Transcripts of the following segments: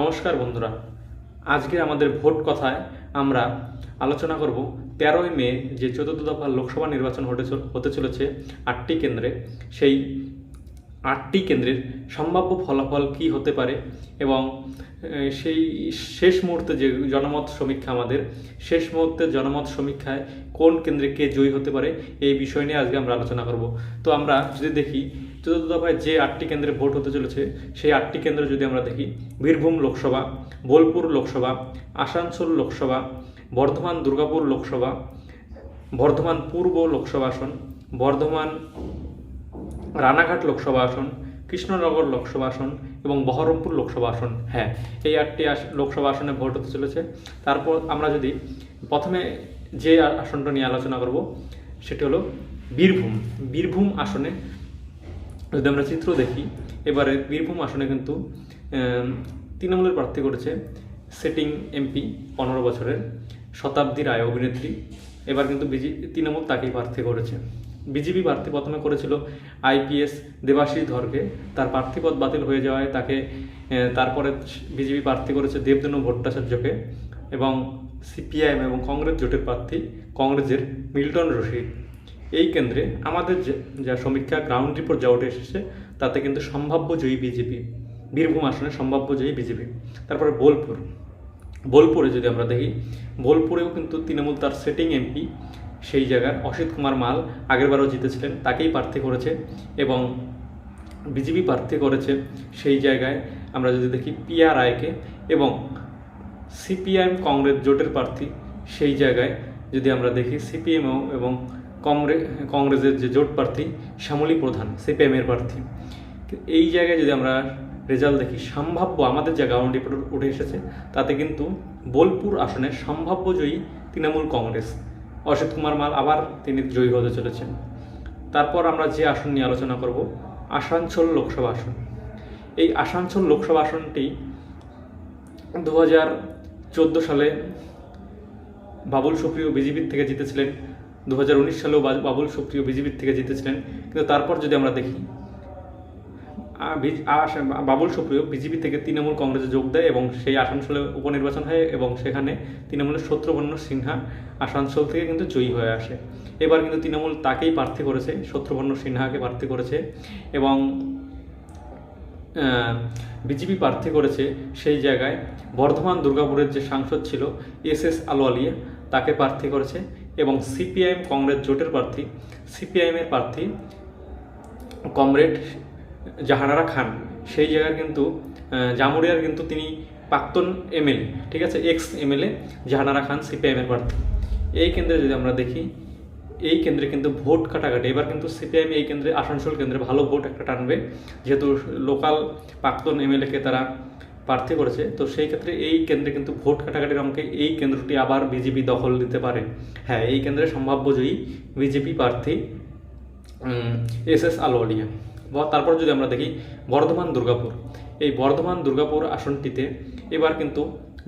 নমস্কার বন্ধুরা। আজকে আমাদের ভোট কথায় আমরা আলোচনা করব তেরোই মে যে চতুর্থ দফা লোকসভা নির্বাচন হতে হতে চলেছে আটটি কেন্দ্রে। সেই আটটি কেন্দ্রের সম্ভাব্য ফলাফল কি হতে পারে এবং সেই শেষ মুহূর্তে যে জনমত সমীক্ষা আমাদের, শেষ মুহূর্তে জনমত সমীক্ষায় কোন কেন্দ্রে কে জয়ী হতে পারে, এই বিষয় নিয়ে আজকে আমরা আলোচনা করব। তো আমরা যদি দেখি চতুর্থ দফায় যে আটটি কেন্দ্রে ভোট হতে চলেছে, সেই আটটি কেন্দ্র যদি আমরা দেখি, বীরভূম লোকসভা, বোলপুর লোকসভা, আসানসোল লোকসভা, বর্ধমান দুর্গাপুর লোকসভা, বর্ধমান পূর্ব লোকসভা আসন, বর্ধমান রানাঘাট লোকসভা আসন, কৃষ্ণনগর লোকসভা আসন এবং বহরমপুর লোকসভা আসন। হ্যাঁ এই আটটি লোকসভা আসনে ভোট হতে চলেছে। তারপর আমরা যদি প্রথমে যে আসনটা নিয়ে আলোচনা করব, সেটি হলো বীরভূম। বীরভূম আসনে যদি আমরা চিত্র দেখি, এবারে বীরভূম আসনে কিন্তু তৃণমূলের প্রার্থী করেছে সেটিং এমপি পনেরো বছরের শতাব্দী রায় অভিনেত্রী। এবার কিন্তু বিজি, তৃণমূল তাকেই প্রার্থী করেছে। বিজেপি প্রার্থী প্রথমে করেছিল আইপিএস দেবাশিস ধরকে। তার প্রার্থীপদ বাতিল হয়ে যাওয়ায় তাকে তারপরে বিজেপি প্রার্থী করেছে দেবদনু ভট্টাচার্যকে এবং সিপিআইএম এবং কংগ্রেস জোটের প্রার্থী কংগ্রেসের মিল্টন রশিদ। এই কেন্দ্রে আমাদের যে- যা সমীক্ষা গ্রাউন্ড রিপোর্ট যা উঠে এসেছে, তাতে কিন্তু সম্ভাব্য জয়ী বিজেপি, বীরভূম আসনে সম্ভাব্য জয়ী বিজেপি। তারপরে বোলপুর। বোলপুরে যদি আমরা দেখি, বোলপুরেও কিন্তু তৃণমূল তার সেটিং এমপি সেই জায়গার অসিত কুমার মাল আগেরবারও জিতেছিলেন, তাকেই প্রার্থী করেছে এবং বিজেপি প্রার্থী করেছে সেই জায়গায় আমরা যদি দেখি পিয়া রায়কে এবং সিপিআইএম কংগ্রেস জোটের প্রার্থী সেই জায়গায় যদি আমরা দেখি সিপিএমও এবং কংগ্রেসের যে জোট প্রার্থী শ্যামলী প্রধান সিপিএমের প্রার্থী। এই জায়গায় যদি আমরা রেজাল্ট দেখি, সম্ভাব্য আমাদের যে রিপোর্ট উঠে এসেছে, তাতে কিন্তু বোলপুর আসনে সম্ভাব্য জয়ী তৃণমূল কংগ্রেস। অসিত কুমার মাল আবার তিনি জয়ী হতে চলেছেন। তারপর আমরা যে আসন নিয়ে আলোচনা করব, আসানসোল লোকসভা আসন। এই আসানসোল লোকসভা আসনটি দু হাজার চোদ্দ সালে বাবুল সুপ্রিয় বিজেপির থেকে জিতেছিলেন দু হাজার উনিশ সালেও বাবুল সুপ্রিয় বিজেপির থেকে জিতেছিলেন। কিন্তু তারপর যদি আমরা দেখি বাবুল সুপ্রিয় বিজেপি থেকে তৃণমূল কংগ্রেসে যোগ দেয় এবং সেই আসানসোলে উপনির্বাচন হয় এবং সেখানে তৃণমূলের শত্রুঘ্ন সিনহা আসানসোল থেকে কিন্তু জয়ী হয়ে আসে। এবার কিন্তু তৃণমূল তাকেই প্রার্থী করেছে শত্রুঘ্ন সিনহাকে প্রার্থী করেছে এবং বিজেপি প্রার্থী করেছে সেই জায়গায় বর্ধমান দুর্গাপুরের যে সাংসদ ছিল এস এস আলোয়ালিয়া তাকে প্রার্থী করেছে। এবং সিপিআইএম কংগ্রেস জোটের প্রার্থী সিপিআইএমের প্রার্থী কমরেড জাহানারা খান। সেই জায়গায় কিন্তু জামুরিয়ার কিন্তু তিনি প্রাক্তন এমএলএ, ঠিক আছে এক্স এমএলএ জাহানারা খান সিপিআইএমের প্রার্থী। এই কেন্দ্রে যদি আমরা দেখি, এই কেন্দ্রে কিন্তু ভোট কাটাকাটি, এবার কিন্তু সিপিআইএম এই কেন্দ্রে, আসানসোল কেন্দ্রে ভালো ভোট একটা টানবে। যেহেতু লোকাল প্রাক্তন এমএলএকে তারা প্রার্থী করেছে, তো সেই ক্ষেত্রে এই কেন্দ্রে কিন্তু ভোট কাটাকাটির অঙ্কে এই কেন্দ্রটি আবার বিজেপি দখল দিতে পারে। হ্যাঁ এই কেন্দ্রে সম্ভাব্য জয়ী বিজেপি প্রার্থী এস এস আলোয়ালিয়া বা তারপর যদি আমরা দেখি বর্ধমান দুর্গাপুর, এই বর্ধমান দুর্গাপুর আসনটিতে এবার কিন্তু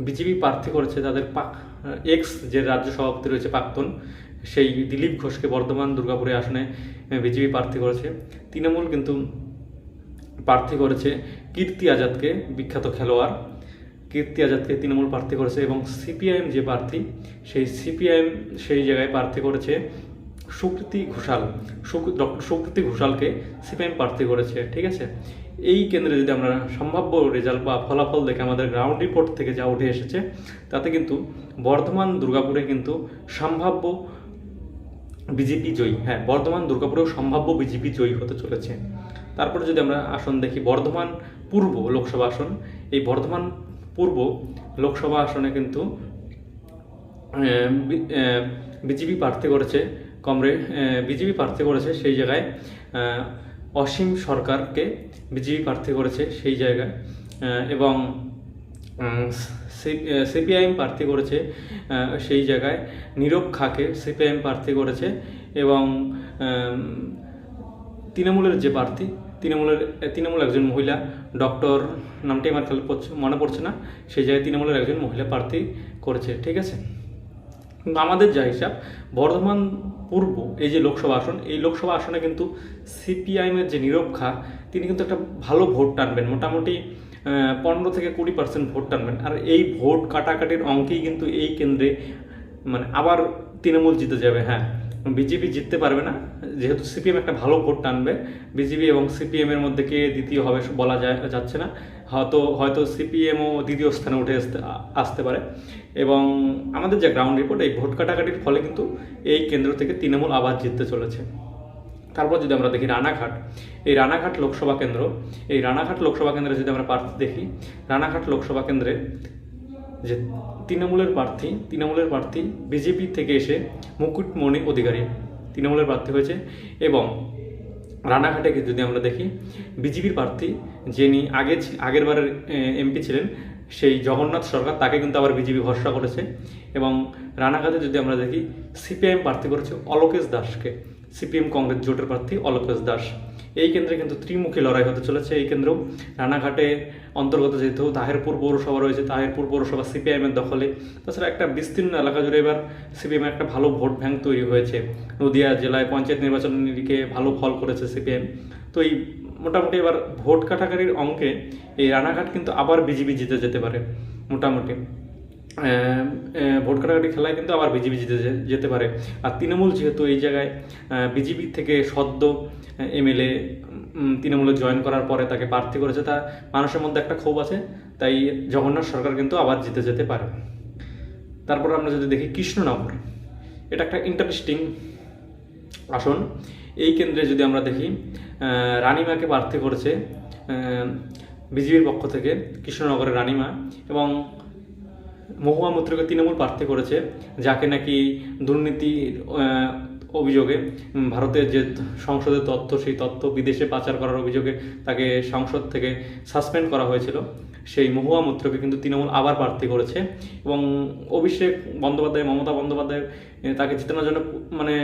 বিজেপি প্রার্থী করেছে তাদের পাক এক্স যে রাজ্য সভাপতি রয়েছে প্রাক্তন, সেই দিলীপ ঘোষকে বর্ধমান দুর্গাপুরে আসনে বিজেপি প্রার্থী করেছে। তৃণমূল কিন্তু প্রার্থী করেছে কীর্তি আজাদকে, বিখ্যাত খেলোয়াড়। কীর্তি আজাদকে তৃণমূল প্রার্থী করেছে এবং সিপিআইএম যে প্রার্থী, সেই সিপিআইএম সেই জায়গায় প্রার্থী করেছে সুকৃতি ঘোষাল। ডক্টর সুকৃতি ঘোষালকে সিপিআইএম প্রার্থী করেছে, ঠিক আছে? এই কেন্দ্রে যদি আমরা সম্ভাব্য রেজাল্ট বা ফলাফল দেখে আমাদের গ্রাউন্ড রিপোর্ট থেকে যা উঠে এসেছে, তাতে কিন্তু বর্ধমান দুর্গাপুরে কিন্তু সম্ভাব্য বিজেপি জয়ী হ্যাঁ বর্ধমান দুর্গাপুরেও সম্ভাব্য বিজেপি জয়ী হতে চলেছে। তারপরে যদি আমরা আসন দেখি, বর্ধমান পূর্ব লোকসভা আসন, এই বর্ধমান পূর্ব লোকসভা আসনে কিন্তু বিজেপি প্রার্থী করেছে, কমরে বিজেপি প্রার্থী করেছে সেই জায়গায় অসীম সরকারকে বিজেপি প্রার্থী করেছে সেই জায়গায় এবং সিপিআইএম প্রার্থী করেছে সেই জায়গায়, নীরব খাকে সিপিআইএম প্রার্থী করেছে, এবং তৃণমূলের যে প্রার্থী তৃণমূলের তৃণমূল একজন মহিলা, ডক্টর নামটি আমার খেয়াল পড়ছে, মনে পড়ছে না, সেই জায়গায় তৃণমূলের একজন মহিলা প্রার্থী করেছে, ঠিক আছে? কিন্তু আমাদের যা হিসাব, বর্ধমান পূর্ব, এই যে লোকসভা আসন, এই লোকসভা আসনে কিন্তু সিপিআইএমের যে নীরব খা তিনি কিন্তু একটা ভালো ভোট টানবেন, মোটামুটি পনেরো থেকে কুড়ি পার্সেন্ট ভোট টানবেন, আর এই ভোট কাটাকাটির অঙ্কেই কিন্তু এই কেন্দ্রে মানে আবার তৃণমূল জিতে যাবে হ্যাঁ। বিজেপি জিততে পারবে না। যেহেতু সিপিএম একটা ভালো ভোট টানবে, বিজেপি এবং সিপিএম এর মধ্যে কে দ্বিতীয় হবে বলা যায়, যাচ্ছে না। হয়তো হয়তো সিপিএমও দ্বিতীয় স্থানে উঠে আসতে আসতে পারে। এবং আমাদের যে গ্রাউন্ড রিপোর্ট এই ভোট কাটাকাটির ফলে কিন্তু এই কেন্দ্র থেকে তৃণমূল আবার জিততে চলেছে। তারপর যদি আমরা দেখি রানাঘাট, এই রানাঘাট লোকসভা কেন্দ্র, এই রানাঘাট লোকসভা কেন্দ্রে যদি আমরা প্রার্থী দেখি, রানাঘাট লোকসভা কেন্দ্রে যে তৃণমূলের প্রার্থী তৃণমূলের প্রার্থী, বিজেপি থেকে এসে মুকুটমণি অধিকারী তৃণমূলের প্রার্থী হয়েছে এবং রানাঘাটে যদি আমরা দেখি, বিজেপির প্রার্থী যিনি আগে আগের বারের এমপি ছিলেন, সেই জগন্নাথ সরকার, তাকে কিন্তু আবার বিজেপি ভরসা করেছে এবং রানাঘাটে যদি আমরা দেখি, সিপিআইএম প্রার্থী করেছে অলোকেশ দাসকে। সিপিএম কংগ্রেস জোটের প্রার্থী অলোকেশ দাস। এই কেন্দ্রে কিন্তু ত্রিমুখী লড়াই হতে চলেছে এই কেন্দ্রেও। রানাঘাটে অন্তর্গত যেহেতু তাহেরপুর পৌরসভা রয়েছে, তাহেরপুর পৌরসভা সিপিআইএমের দখলে। তাছাড়া একটা বিস্তীর্ণ এলাকা জুড়ে এবার সিপিএম একটা ভালো ভোট ব্যাংক তৈরি হয়েছে। নদিয়া জেলায় পঞ্চায়েত নির্বাচন নিরিখে ভালো ফল করেছে সিপিএম তো এই মোটামুটি এবার ভোট কাটাকাটির অঙ্কে এই রানাঘাট কিন্তু আবার বিজেপি জিতে যেতে পারে, মোটামুটি। ভোট কাটাকাটি খেলায় কিন্তু আবার বিজেপি জিতে যেতে পারে। আর তৃণমূল যেহেতু এই জায়গায় বিজেপি থেকে সদ্য এমএলএ তৃণমূলে জয়েন করার পরে তাকে প্রার্থী করেছে, তা মানুষের মধ্যে একটা ক্ষোভ আছে, তাই জগন্নাথ সরকার কিন্তু আবার জিতে যেতে পারে। তারপর আমরা যদি দেখি কৃষ্ণনগর এটা একটা ইন্টারেস্টিং আসন। এই কেন্দ্রে যদি আমরা দেখি রানীমাকে প্রার্থী করেছে বিজেপির পক্ষ থেকে, কৃষ্ণনগরের রানীমা এবং মহুয়া মৈত্রকে তৃণমূল প্রার্থী করেছে, যাকে নাকি দুর্নীতির অভিযোগে ভারতের যে সংসদের তথ্য, সেই তথ্য বিদেশে পাচার করার অভিযোগে তাকে সংসদ থেকে সাসপেন্ড করা হয়েছিল। সেই মহুয়া মৈত্রকে কিন্তু তৃণমূল আবার প্রার্থী করেছে এবং অভিষেক বন্দ্যোপাধ্যায়, মমতা বন্দ্যোপাধ্যায় তাকে জিতানোর জন্য মানে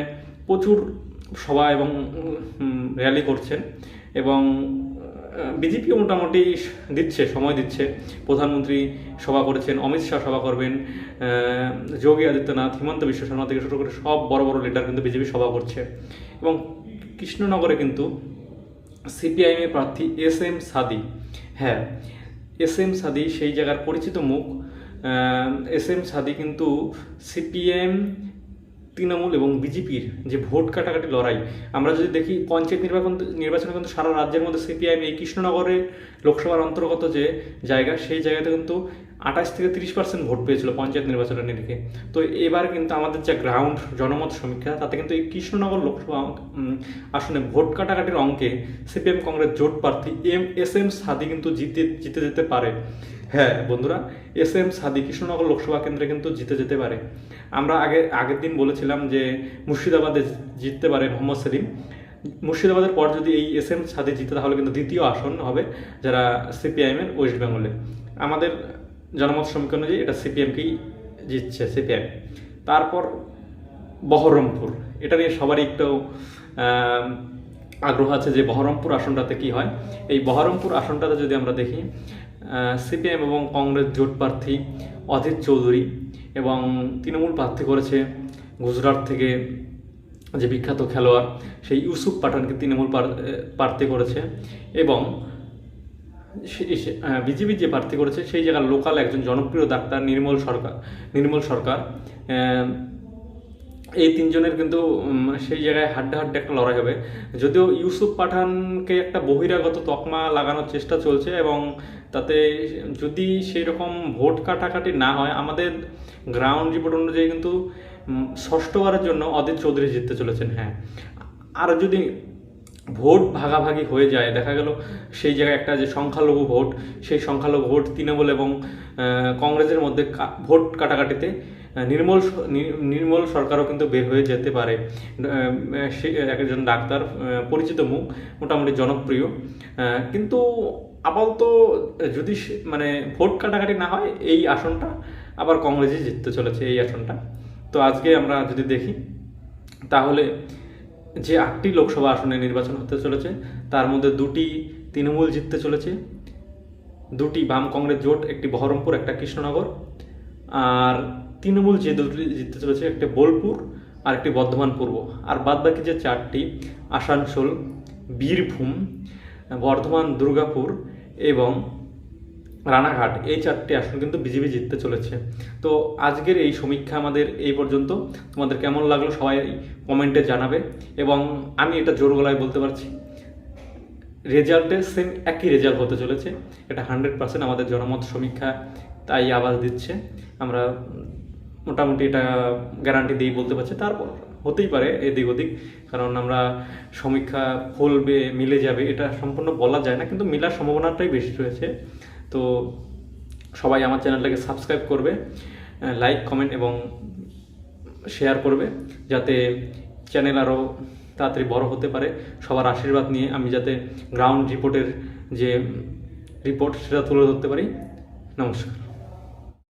প্রচুর সভা এবং র্যালি করছেন এবং বিজেপিও মোটামুটি দিচ্ছে, সময় দিচ্ছে। প্রধানমন্ত্রী সভা করেছেন, অমিত শাহ সভা করবেন যোগী আদিত্যনাথ, হিমন্ত বিশ্ব শর্মা থেকে শুরু করে সব বড় বড় লিডার কিন্তু বিজেপি সভা করছে। এবং কৃষ্ণনগরে কিন্তু সিপিআইএমের প্রার্থী এস এম সাদি হ্যাঁ এস এম সাদি সেই জায়গার পরিচিত মুখ। এস এম সাদি কিন্তু সিপিএম তৃণমূল এবং বিজেপির যে ভোট কাটাকাটি লড়াই, আমরা যদি দেখি পঞ্চায়েত নির্বাচন নির্বাচনে কিন্তু সারা রাজ্যের মধ্যে সিপিআইএম এই কৃষ্ণনগরের লোকসভার অন্তর্গত যে জায়গা, সেই জায়গাতে কিন্তু আঠাশ থেকে তিরিশ পার্সেন্ট ভোট পেয়েছিল পঞ্চায়েত নির্বাচনের নিরিখে তো এবার কিন্তু আমাদের যে গ্রাউন্ড জনমত সমীক্ষা, তাতে কিন্তু এই কৃষ্ণনগর লোকসভা আসনে ভোট কাটাকাটির অঙ্কে সিপিএম কংগ্রেস জোট প্রার্থী এম, এস এম সাদি কিন্তু জিতে জিতে যেতে পারে। হ্যাঁ বন্ধুরা, এস এম সাদি কৃষ্ণনগর লোকসভা কেন্দ্রে কিন্তু জিতে যেতে পারে। আমরা আগে, আগের দিন বলেছিলাম যে মুর্শিদাবাদে জিততে পারে মোহাম্মদ সেলিম। মুর্শিদাবাদের পর যদি এই এস এম সাদে জিতে, তাহলে কিন্তু দ্বিতীয় আসন হবে যারা সিপিআইএমের ওয়েস্ট বেঙ্গলে। আমাদের জনমত সমীক্ষা অনুযায়ী এটা সিপিএমকেই জিতছে, সিপিআইএম। তারপর বহরমপুর। এটা নিয়ে সবারই একটু আগ্রহ আছে যে বহরমপুর আসনটাতে কি হয়। এই বহরমপুর আসনটাতে যদি আমরা দেখি সিপিএম এবং কংগ্রেস জোট প্রার্থী অধীর চৌধুরী এবং তৃণমূল প্রার্থী করেছে গুজরাট থেকে যে বিখ্যাত খেলোয়াড়, সেই ইউসুফ পাঠানকে তৃণমূল প্রার্থী করেছে এবং বিজেপি যে প্রার্থী করেছে, সেই জায়গার লোকাল একজন জনপ্রিয় ডাক্তার নির্মল সরকার নির্মল সরকার এই তিনজনের কিন্তু সেই জায়গায় হাড্ডে হাড্ডে একটা লড়াই হবে। যদিও ইউসুফ পাঠানকে একটা বহিরাগত তকমা লাগানোর চেষ্টা চলছে এবং তাতে যদি সেই রকম ভোট কাটাকাটি না হয়, আমাদের গ্রাউন্ড রিপোর্ট অনুযায়ী কিন্তু ষষ্ঠবারের জন্য অদিত চৌধুরী জিততে চলেছেন হ্যাঁ। আর যদি ভোট ভাগাভাগি হয়ে যায়, দেখা গেল সেই জায়গায় একটা যে সংখ্যালঘু ভোট, সেই সংখ্যালঘু ভোট তৃণমূল এবং কংগ্রেসের মধ্যে ভোট কাটাকাটিতে নির্মল নির্মল সরকারও কিন্তু বের হয়ে যেতে পারে। সে একজন ডাক্তার পরিচিত মুখ, মোটামুটি জনপ্রিয়। কিন্তু আপাতত যদি মানে ভোট কাটাকাটি না হয়, এই আসনটা আবার কংগ্রেসই জিততে চলেছে এই আসনটা। তো আজকে আমরা যদি দেখি, তাহলে যে আটটি লোকসভা আসনে নির্বাচন হতে চলেছে, তার মধ্যে দুটি তৃণমূল জিততে চলেছে। দুটি বাম কংগ্রেস জোট, একটি বহরমপুর, একটা কৃষ্ণনগর। আর তৃণমূল যে দুটি জিততে চলেছে, একটি বোলপুর আর একটি বর্ধমান পূর্ব। আর বাদবাকি যে চারটি, আসানসোল, বীরভূম, বর্ধমান, দুর্গাপুর এবং রানাঘাট, এই চারটি আসন কিন্তু বিজেপি জিততে চলেছে। তো আজকের এই সমীক্ষা আমাদের এই পর্যন্ত। তোমাদের কেমন লাগল সবাই কমেন্টে জানাবে। এবং আমি এটা জোর গলায় বলতে পারছি, রেজাল্টে সেম একই রেজাল্ট হতে চলেছে। এটা হান্ড্রেড পার্সেন্ট আমাদের জনমত সমীক্ষা তাই আওয়াজ দিচ্ছে। আমরা মোটামুটি এটা গ্যারান্টি দিয়েই বলতে পারছি। তারপর হতেই পারে এদিক ওদিক, কারণ আমরা সমীক্ষা ফলবে মিলে যাবে, এটা সম্পূর্ণ বলা যায় না, কিন্তু মিলার সম্ভাবনাটাই বেশি রয়েছে। তো সবাই আমার চ্যানেলটাকে সাবস্ক্রাইব করবে লাইক কমেন্ট এবং শেয়ার করবে, যাতে চ্যানেল আরও তাড়াতাড়ি বড় হতে পারে। সবার আশীর্বাদ নিয়ে আমি যাতে গ্রাউন্ড রিপোর্টের যে রিপোর্ট সেটা তুলে ধরতে পারি। নমস্কার।